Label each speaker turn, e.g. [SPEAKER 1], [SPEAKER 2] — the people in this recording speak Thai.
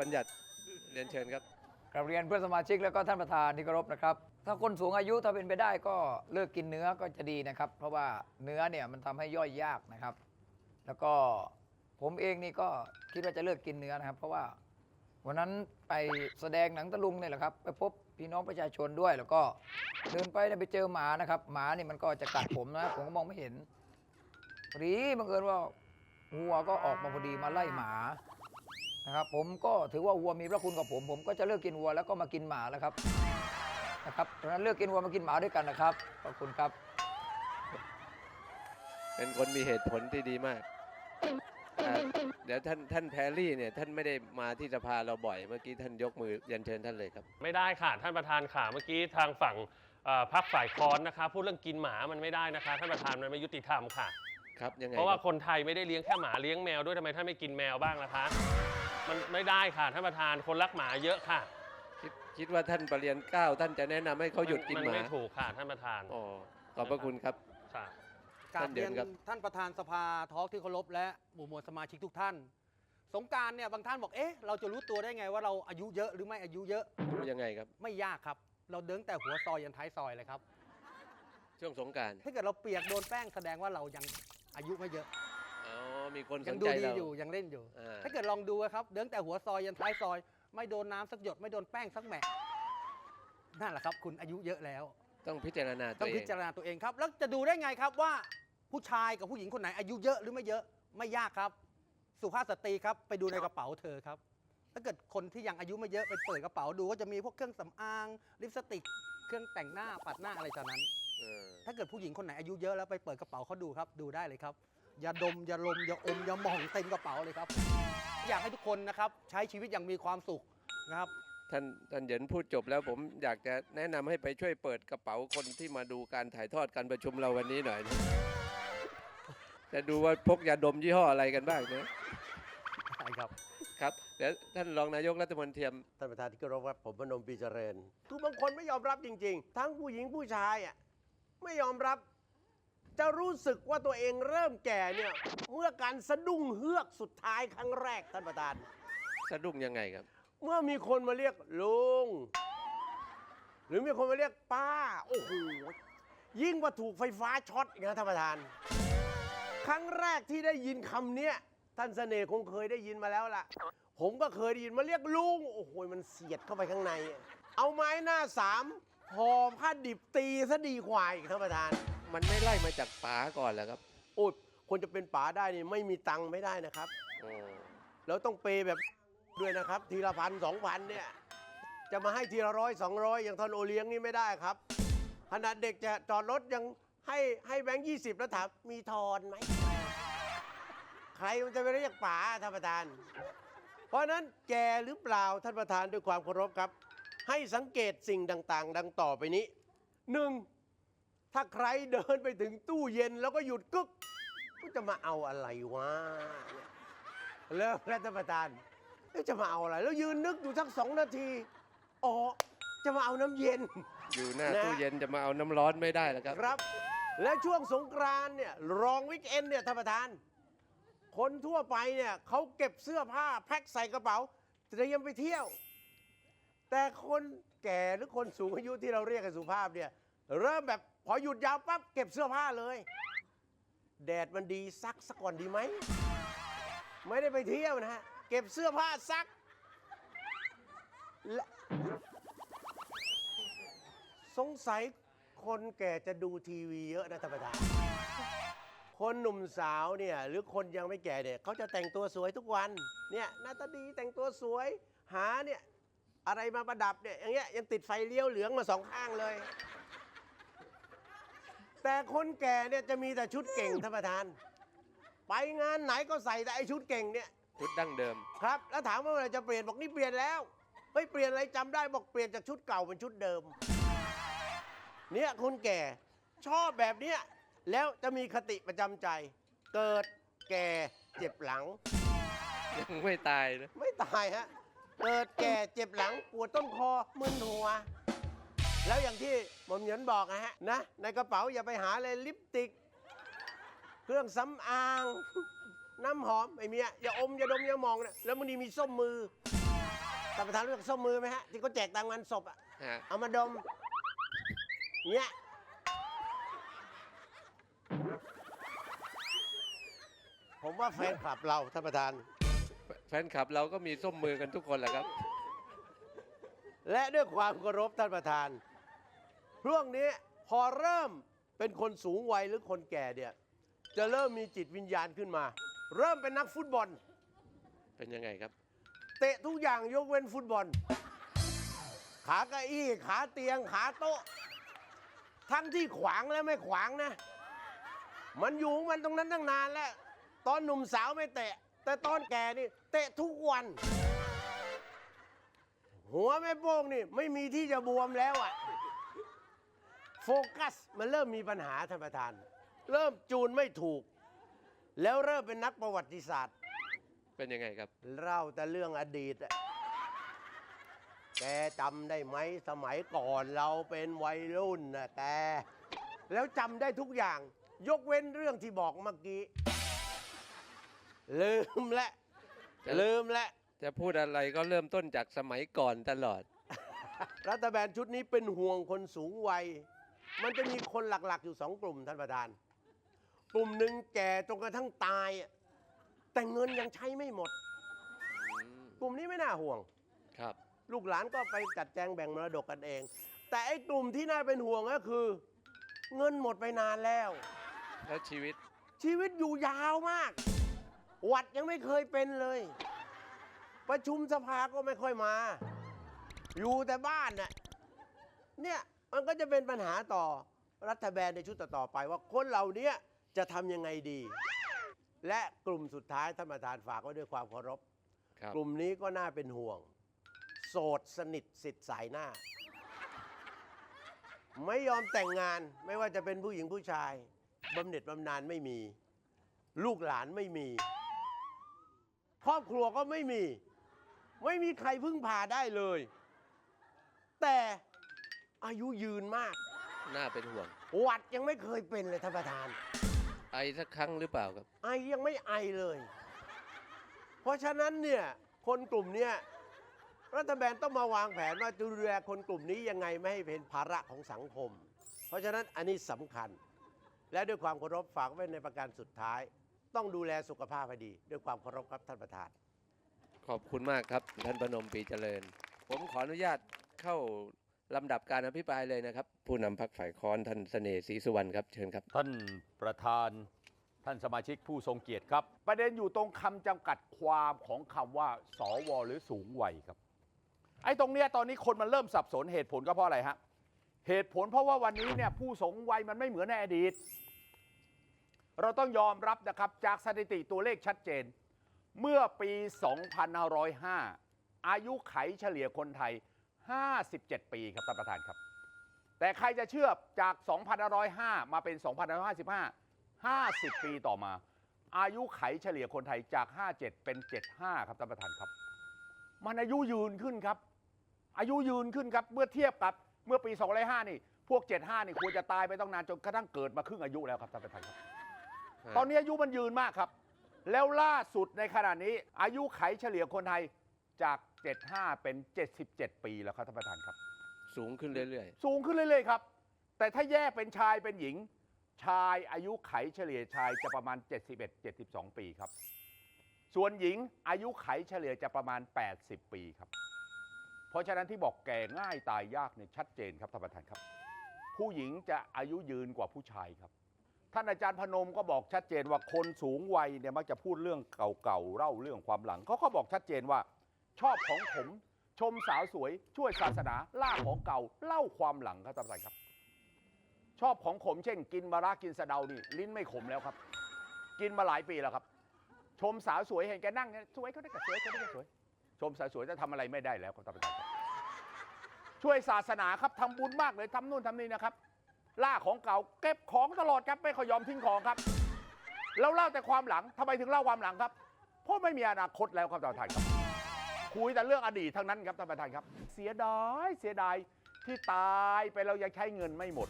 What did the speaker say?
[SPEAKER 1] บัญญัติเรียนเชิญครับ
[SPEAKER 2] กราบเรียนเพื่อนสมาชิกแล้วก็ท่านประธานที่เคารพนะครับ ถ้าคนสูงอายุถ้าเป็นไปได้ก็เลิกกินเนื้อก็จะดีนะครับ เพราะว่าเนื้อเนี่ยมันทำให้ย่อยยากนะครับ แล้วก็ผมเองนี่ก็คิดว่าจะเลิกกินเนื้อนะครับ เพราะว่าวันนั้นไปแสดงหนังตะลุงเนี่ยแหละครับ ไปพบพี่น้องประชาชนด้วย แล้วก็เดินไปไปเจอหมานะครับ หมานี่มันก็จะกัดผมนะผมก็มองไม่เห็นพอดีบังเอิญว่าวัวก็ออกมาพอดีมาไล่หมา นะครับผมก็ถือว่าวัวมีพระคุณกับผม ผมก็จะเลิกกินวัวแล้วก็มากินหมาแล้วครับนะครับเพราะฉะนั้นเลิกกินวัวมากินหมาด้วยกันนะครับขอบคุณครับ
[SPEAKER 1] เป็นคนมีเหตุผลที่ดีมากอ่าเดี๋ยวท่านท่านแพรรี่เนี่ยท่านไม่ได้มาที่สภาเราบ่อยเมื่อกี้ท่านยกมือเรียนเชิญท่านเลยครับ
[SPEAKER 3] ไม่ได้ค่ะท่านประธานค่ะเมื่อกี้ทางฝั่งเอ่อพรรคฝ่ายค้อนนะคะพูดเรื่องกินหมามันไม่ได้นะคะท่านประธานมันไม่ยุติธรรมค่ะ
[SPEAKER 1] ครับยังไง
[SPEAKER 3] เพราะว่า
[SPEAKER 1] คบ
[SPEAKER 3] คนไทยไม่ได้เลี้ยงแค่หมาเลี้ยงแมวด้วยทำไมท่านไม่กินแมวบ้างล่ะคะ มันไม่ได้ค่ะท่านประธานคนรักหมาเยอะค่ะ
[SPEAKER 1] คิดคิดว่าท่านประเรียนเกล้าท่านจะแนะนำให้เขาหยุดกินห
[SPEAKER 3] มัน
[SPEAKER 1] มา
[SPEAKER 3] ไม่ถูกค่ะท่านประธาน
[SPEAKER 1] อ๋อขอบพระคุณครับ
[SPEAKER 3] ค่ะ
[SPEAKER 4] กราบ
[SPEAKER 1] ท่านเดื
[SPEAKER 4] เรี
[SPEAKER 1] อยน
[SPEAKER 4] น
[SPEAKER 1] ครับ
[SPEAKER 4] ท่านประธานสภาทอล์กที่เคารพและหมู่มวลสมาชิกทุกท่าน สงกรารเนี่ยบางท่านบอก เอ๊ะ เราจะรู้ตัวได้ไงว่าเราอายุเยอะหรือไม่อายุเยอะ
[SPEAKER 1] รู้ยังไงครับ
[SPEAKER 4] ไม่ยากครับ เราเดินแต่หัวซอยยันท้ายซอยเลยครับ
[SPEAKER 1] ช่วงสงกราร
[SPEAKER 4] ถ้าเกิดเราเปียกโดนแป้งแสดงว่าเรายังอายุไม่เยอะ
[SPEAKER 1] อ๋อมีคนส
[SPEAKER 4] ยัง
[SPEAKER 1] น
[SPEAKER 4] ดู
[SPEAKER 1] ใจ
[SPEAKER 4] ดี
[SPEAKER 1] เรา
[SPEAKER 4] อยู่ยังเล่นอยู่
[SPEAKER 1] อ่า
[SPEAKER 4] ถ้าเกิดลองดูครับเดินแต่หัวซอยยันท้ายซอย ไม่โดนน้ำสักหยดไม่โดนแป้งสักแหมะนั่นแหละครับ คุณอายุเยอะแล้ว
[SPEAKER 1] ต้องพิจารณาตั
[SPEAKER 4] ต้อ
[SPEAKER 1] ว
[SPEAKER 4] ง
[SPEAKER 1] เอ
[SPEAKER 4] พิ
[SPEAKER 1] ง
[SPEAKER 4] จารณาตัวเองครับ แล้วจะดูได้ไงครับว่าผู้ชายกับผู้หญิงคนไหนอายุเยอะหรือไม่เยอะไม่ยากครับ สุภาพสตรีครับไปดูในกระเป๋าเธอครับ ถ้าเกิดคนที่ยังอายุไม่เยอะไปเปิดกระเป๋าดูก็จะมีพวกเครื่องสำอางลิปสติก เครื่องแต่งหน้าปัดหน้าอะไรตอนนั้น
[SPEAKER 1] เออ
[SPEAKER 4] ถ้าเกิดผู้หญิงคนไหนอายุเยอะแล้วไปเปิดกระเป๋าเขาดูครับ ดูได้เลยครับอ ย่าดมอย่าลมอย่าอมอย่ามองเต็มกระเป๋าเลยครับ อยากให้ทุกคนนะครับใช้ชีวิตอย่างมีความสุขนะครับ
[SPEAKER 1] ท่านท่านเหยินพูดจบแล้วผมอยากจะแนะนำให้ไปช่วยเปิดกระเป๋าคนที่มาดูการถ่ายทอดการประชุมเราวันนี้หน่อยนะจะดูว่าพกยาดมยี่ห้ออะไรกันบ้างนะ
[SPEAKER 4] ใช่ครับ
[SPEAKER 1] ครับเดี๋ยวท่านรองนายกรัฐมนตรี
[SPEAKER 5] ท่านประธานที่เคารพครับผมพนมปีเจริญ คือบางคนไม่ยอมรับจริง ๆ ทั้งผู้หญิงผู้ชายอะไม่ยอมรับ จะรู้สึกว่าตัวเองเริ่มแก่เนี่ย เมื่อการสะดุ้งเฮือกสุดท้ายครั้งแรกท่านประธาน
[SPEAKER 1] สะดุ้งยังไงครับ
[SPEAKER 5] เมื่อมีคนมาเรียกลุง หรือมีคนมาเรียกป้า โอ้โห ยิ่งกว่าถูกไฟฟ้าช็อตอีกนะท่านประธาน ครั้งแรกที่ได้ยินคำเนี้ยท่านเสน่ห์คงเคยได้ยินมาแล้วล่ะ ผมก็เคยได้ยินมาเรียกลุง โอ้โห มันเสียดเข้าไปข้างใน เอาไม้หน้าสามห่อผ้าดิบตีซะดีกว่าอีกท่านประธาน
[SPEAKER 1] มันไม่ไล่มาจากป๋าก่อนเหรอครับ
[SPEAKER 5] โอ้ยคนจะเป็นป๋าได้นี่ไม่มีตังค์ไม่ได้นะครับ
[SPEAKER 1] โอ้
[SPEAKER 5] แล้วต้องเปย์แบบด้วยนะครับ ทีละพันสองพันเนี่ย จะมาให้ทีละร้อยสองร้อยอย่างท่านโอเลี้ยงนี่ไม่ได้ครับ ขนาดเด็กจะจอดรถยังให้ให้แบงค์ยี่สิบแล้วถามมีทอนไหม ใครมันจะไปเรียกป๋าท่านประธาน เพราะฉะนั้นแกหรือเปล่าท่านประธานด้วยความเคารพครับ ให้สังเกตสิ่งต่างๆ ดังต่อไปนี้หนึ่ง ถ้าใครเดินไปถึงตู้เย็นแล้วก็หยุดกึกก็จะมาเอาอะไรวะเนี่ยเริ่มแล้วท่านประธานเอ๊ะจะมาเอาอะไร แล้วยืนนึกอยู่สักสองนาทีอ๋อจะมาเอาน้ำเย็น
[SPEAKER 1] อยู่หน้า
[SPEAKER 5] นะ
[SPEAKER 1] ตู้เย็นจะมาเอาน้ำร้อนไม่ได้แล้วครับ
[SPEAKER 5] ครับ และช่วงสงกรานต์เนี่ยรองวิกเอนเนี่ยท่านประธาน คนทั่วไปเนี่ยเขาเก็บเสื้อผ้าแพ็คใส่กระเป๋าเตรียมไปเที่ยว แต่คนแก่หรือคนสูงอายุที่เราเรียกกันสุภาพเนี่ยเริ่มแบบ พอหยุดยาวปั๊บเก็บเสื้อผ้าเลย แดดมันดีซักสักก่อนดีไหม ไม่ได้ไปเที่ยวนะฮะ เก็บเสื้อผ้าซักและสงสัยคนแก่จะดูทีวีเยอะนะท่านประธาน คนหนุ่มสาวเนี่ยหรือคนยังไม่แก่เนี่ยเขาจะแต่งตัวสวยทุกวันเนี่ยหน้าตาดีแต่งตัวสวยหาเนี่ยอะไรมาประดับเนี่ยอย่างเงี้ยยังติดไฟเลี้ยวเหลืองมาสองข้างเลย แต่คนแก่เนี่ยจะมีแต่ชุดเก่งท่านประธาน ไปงานไหนก็ใส่แต่ไอชุดเก่งเนี่ย
[SPEAKER 1] ชุดดั้งเดิม
[SPEAKER 5] ครับ แล้วถามว่าเมื่อไหรจะเปลี่ยนบอกนี่เปลี่ยนแล้วเฮ้ยเปลี่ยนอะไรจำได้บอกเปลี่ยนจากชุดเก่าเป็นชุดเดิม เนี่ยคนแก่ชอบแบบเนี้ยแล้วจะมีคติประจำใจ เกิดแก่เจ็บหลัง
[SPEAKER 1] ยังไม่ตายนะ
[SPEAKER 5] ไม่ตายฮะ เกิดแก่เจ็บหลังปวดต้นคอมึนหัว แล้วอย่างที่ หม่อมเหยินบอกนะฮะนะในกระเป๋าอย่าไปหาเลยลิปสติก เครื่องสำอาง น้ำหอมไม่มีอะอย่าอมอย่าดมอย่ามองนะแล้วมันนี่มีส้มมือประธานรู้จักส้มมือไหมฮะที่เขาแจกตามงานศพอะ
[SPEAKER 1] ฮะ
[SPEAKER 5] เอามาดมเนี่ยผมว่าแฟนคลับเราท่านประธาน
[SPEAKER 1] แฟนคลับเราก็มีส้มมือกันทุกคนแหละครับ
[SPEAKER 5] และด้วยความเคารพท่านประธาน ช่วงนี้พอเริ่มเป็นคนสูงวัยหรือคนแก่เนี่ยจะเริ่มมีจิตวิญญาณขึ้นมา เริ่มเป็นนักฟุตบอล
[SPEAKER 1] เป็นยังไงครับ
[SPEAKER 5] เตะทุกอย่างยกเว้นฟุตบอล ขาเก้าอี้ขาเตียงขาโต๊ะ ทั้งที่ขวางและไม่ขวางนะ มันอยู่ของมันตรงนั้นตั้งนานแล้ว ตอนหนุ่มสาวไม่เตะ แต่ตอนแก่นี่ เตะทุกวัน หัวแม่โป้งนี่ไม่มีที่จะบวมแล้วอะโฟกัสมันเริ่มมีปัญหาท่านประธาน เริ่มจูนไม่ถูก แล้วเริ่มเป็นนักประวัติศาสตร์
[SPEAKER 1] เป็นยังไงครับ
[SPEAKER 5] เล่าแต่เรื่องอดีตอะแกจำได้ไหมสมัยก่อนเราเป็นวัยรุ่นนะแกแล้วจำได้ทุกอย่าง ยกเว้นเรื่องที่บอกเมื่อกี้ ลืมและ
[SPEAKER 1] จะ
[SPEAKER 5] ลืมและ
[SPEAKER 1] จะพูดอะไรก็เริ่มต้นจากสมัยก่อนตลอด
[SPEAKER 5] รัฐบาลชุดนี้เป็นห่วงคนสูงวัย มันจะมีคนหลักๆ อยู่สองกลุ่มท่านประธาน กลุ่มหนึ่งแก่จนกระทั่งตายอะแต่เงินยังใช้ไม่หมด กลุ่มนี้ไม่น่าห่วง
[SPEAKER 1] ครับ
[SPEAKER 5] ลูกหลานก็ไปจัดแจงแบ่งมรดกกันเอง แต่ไอ้กลุ่มที่น่าเป็นห่วงก็คือ เงินหมดไปนานแล้ว
[SPEAKER 1] แล้วชีวิต
[SPEAKER 5] ชีวิตอยู่ยาวมาก หวัดยังไม่เคยเป็นเลย ประชุมสภาก็ไม่ค่อยมา อยู่แต่บ้านน่ะเนี่ย มันก็จะเป็นปัญหาต่อรัฐบาลในชุดต่อๆไปว่าคนเหล่านี้จะทำยังไงดี และกลุ่มสุดท้ายท่านประธานฝากไว้ด้วยความเคารพ
[SPEAKER 1] ครับ
[SPEAKER 5] กลุ่มนี้ก็น่าเป็นห่วง โสดสนิทสิทธิ์สายหน้า ไม่ยอมแต่งงานไม่ว่าจะเป็นผู้หญิงผู้ชายบำเหน็จบำนาญไม่มี ลูกหลานไม่มี ครอบครัวก็ไม่มี ไม่มีใครพึ่งพาได้เลย แต่ อายุยืนมาก
[SPEAKER 1] น่าเป็นห่วง
[SPEAKER 5] หวัดยังไม่เคยเป็นเลยท่านประธาน
[SPEAKER 1] ไอสักครั้งหรือเปล่าครับ
[SPEAKER 5] ไอยังไม่ไอเลย เพราะฉะนั้นเนี่ยคนกลุ่มเนี้ยรัฐบาลต้องมาวางแผนว่าจะดูแลคนกลุ่มนี้ยังไงไม่ให้เป็นภาระของสังคม เพราะฉะนั้นอันนี้สำคัญ และด้วยความเคารพฝากไว้ในประการสุดท้าย ต้องดูแลสุขภาพให้ดี ด้วยความเคารพครับท่านประธาน
[SPEAKER 1] ขอบคุณมากครับ ท่านพนมปรีเจริญ ผมขออนุญาตเข้า ลำดับการอภิปรายเลยนะครับ ผู้นำพักฝ่ายค้อนท่านเสน่ห์ศรีสุวรรณครับเชิญครับ
[SPEAKER 6] ท่านประธานท่านสมาชิกผู้ทรงเกียรติครับ ประเด็นอยู่ตรงคำจำกัดความของคำว่า สว หรือสูงวัยครับ ไอ้ตรงเนี้ยตอนนี้คนมันเริ่มสับสนเหตุผลก็เพราะอะไรฮะเหตุผลเพราะว่าวันนี้เนี่ยผู้สูงวัยมันไม่เหมือนในอดีต เราต้องยอมรับนะครับจากสถิติตัวเลขชัดเจน เมื่อปี 2505 อายุไขเฉลี่ยคนไทย 57 ปีครับท่านประธานครับ แต่ใครจะเชื่อจาก2,505 มาเป็น2,555 50 ปีต่อมา อายุไขเฉลี่ยคนไทยจาก 57 เป็น 75 ครับท่านประธานครับ มันอายุยืนขึ้นครับ อายุยืนขึ้นครับเมื่อเทียบกับเมื่อปี 205 นี่ พวก 75 นี่ควรจะตายไปต้องนานจนกระทั่งเกิดมาครึ่งอายุแล้วครับท่านประธานครับ ตอนนี้อายุมันยืนมากครับ แล้วล่าสุดในขณะนี้ อายุไขเฉลี่ยคนไทยจาก 75 เป็น 77 ปีแล้วครับท่านประธานครับ
[SPEAKER 1] สูงขึ้นเรื่อย
[SPEAKER 6] สูงขึ้นเรื่อยๆครับ แต่ถ้าแยกเป็นชายเป็นหญิง ชายอายุไขเฉลี่ยชายจะประมาณ 71-72 ปีครับ ส่วนหญิงอายุไขเฉลี่ยจะประมาณ 80 ปีครับ เพราะฉะนั้นที่บอกแก่ง่ายตายยากเนี่ยชัดเจนครับท่านประธานครับ ผู้หญิงจะอายุยืนกว่าผู้ชายครับ ท่านอาจารย์พนมก็บอกชัดเจนว่าคนสูงวัยเนี่ยมักจะพูดเรื่องเก่าๆเล่าเรื่องความหลังเขาก็บอกชัดเจนว่า ชอบของผม ชมสาวสวยช่วยศาสนาล่าของเก่าเล่าความหลังครับท่านประธานครับ ชอบของขมเช่น กินมะระกินสะเดานี่ลิ้นไม่ขมแล้วครับ กินมาหลายปีแล้วครับ ชมสาวสวยเห็นแกนั่งเนี่ยสวยเขาได้ก็สวยเขาได้ก็สวย ชมสาวสวยจะทำอะไรไม่ได้แล้วครับท่านประธานครับช่วยศาสนาครับทำบุญมากเลยทำนู่นทำนี่นะครับ ล่าของเก่าเก็บของตลอดครับไม่ขอยอมทิ้งของครับแล้วเล่าแต่ความหลังทำไมถึงเล่าความหลังครับ เพราะไม่มีอนาคตแล้วครับท่านประธานครับ คุยแต่เรื่องอดีตทั้งนั้นครับท่านประธานครับ เสียดายเสียดายที่ตายไปเรายังใช้เงินไม่หมด